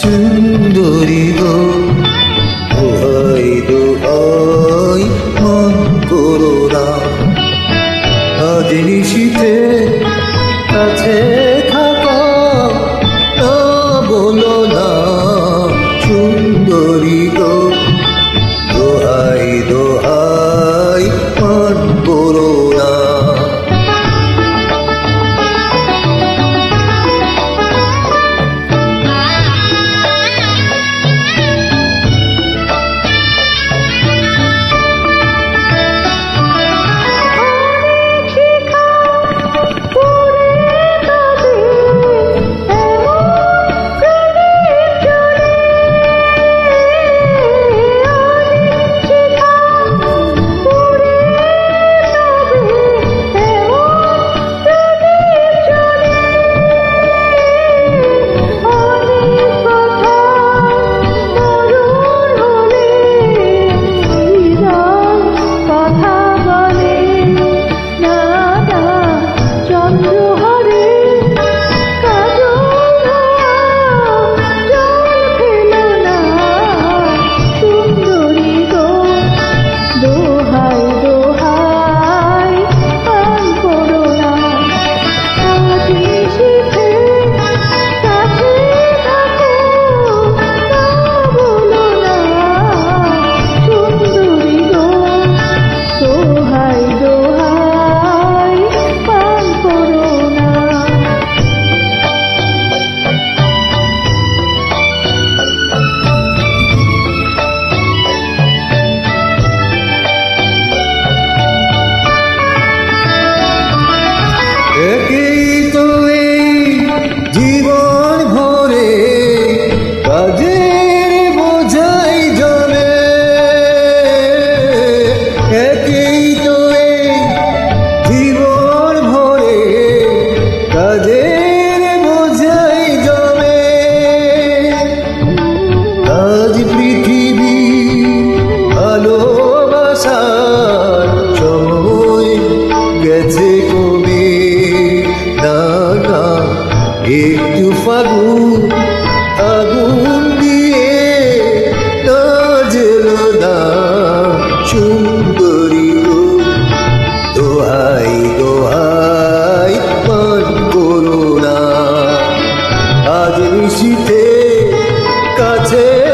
সুন্দরী গো। দোহাই দোহাই মন করো না। কাছে থাকো না বলো না সুন্দরী গো। নিশীতে কাছে